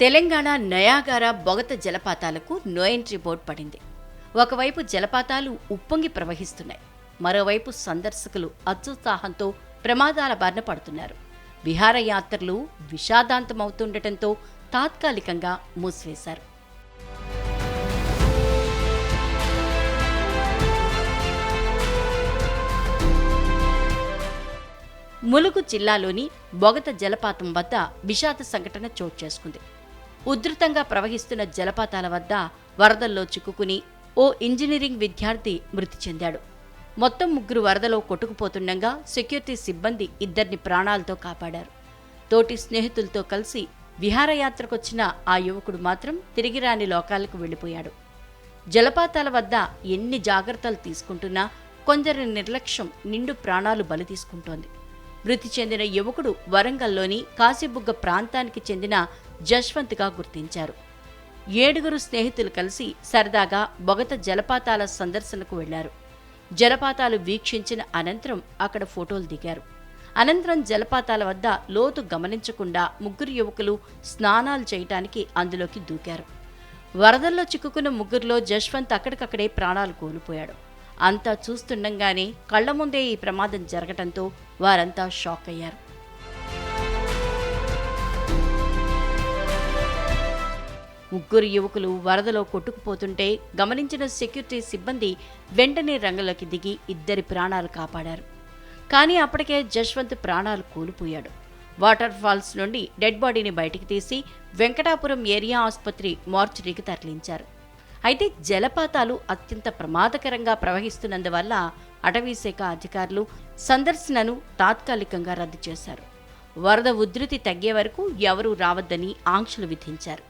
Telangana Niagara Bogatha జలపాతాలకు no entry board పడింది. ఒకవైపు జలపాతాలు ఉప్పొంగి ప్రవహిస్తున్నాయి. మరోవైపు సందర్శకులు అత్యుత్సాహంతో ప్రమాదాల బారిన పడుతున్నారు. విహారయాత్రలు విషాదాంతమవుతుండటంతో తాత్కాలికంగా మూసివేశారు. ములుగు జిల్లాలోని బొగత జలపాతం వద్ద విషాద సంఘటన చోటు చేసుకుంది. ఉధృతంగా ప్రవహిస్తున్న జలపాతాల వద్ద వరదల్లో చిక్కుకుని ఓ ఇంజనీరింగ్ విద్యార్థి మృతి చెందాడు. మొత్తం ముగ్గురు వరదలో కొట్టుకుపోతుండగా సెక్యూరిటీ సిబ్బంది ఇద్దరిని ప్రాణాలతో కాపాడారు. తోటి స్నేహితులతో కలిసి విహారయాత్రకొచ్చిన ఆ యువకుడు మాత్రం తిరిగి రాని లోకాలకు వెళ్ళిపోయాడు. జలపాతాల వద్ద ఎన్ని జాగ్రత్తలు తీసుకుంటున్నా కొందరి నిర్లక్ష్యం నిండు ప్రాణాలు బలి తీసుకుంటోంది. మృతి చెందిన యువకుడు వరంగల్లోని కాశీబుగ్గ ప్రాంతానికి చెందిన జశ్వంత్గా గుర్తించారు. ఏడుగురు స్నేహితులు కలిసి సరదాగా బొగత జలపాతాల సందర్శనకు వెళ్ళారు. జలపాతాలు వీక్షించిన అనంతరం అక్కడ ఫోటోలు దిగారు. అనంతరం జలపాతాల వద్ద లోతు గమనించకుండా ముగ్గురు యువకులు స్నానాలు చేయటానికి అందులోకి దూకారు. వరదల్లో చిక్కుకున్న ముగ్గురులో జశ్వంత్ అక్కడికక్కడే ప్రాణాలు కోల్పోయాడు. అంతా చూస్తుండగానే కళ్ళ ముందే ఈ ప్రమాదం జరగటంతో వారంతా షాక్ అయ్యారు ముగ్గురు యువకులు వరదలో కొట్టుకుపోతుంటే గమనించిన సెక్యూరిటీ సిబ్బంది వెంటనే రంగంలోకి దిగి ఇద్దరి ప్రాణాలు కాపాడారు. కానీ అప్పటికే జశ్వంత్ ప్రాణాలు కోల్పోయాడు. వాటర్ ఫాల్స్ నుండి డెడ్ బాడీని బయటికి తీసి వెంకటాపురం ఏరియా ఆసుపత్రి మార్చురీకి తరలించారు. అయితే జలపాతాలు అత్యంత ప్రమాదకరంగా ప్రవహిస్తున్నందువల్ల అటవీశాఖ అధికారులు సందర్శనను తాత్కాలికంగా రద్దు చేశారు. వరద ఉధృతి తగ్గే వరకు ఎవరూ రావద్దని ఆంక్షలు విధించారు.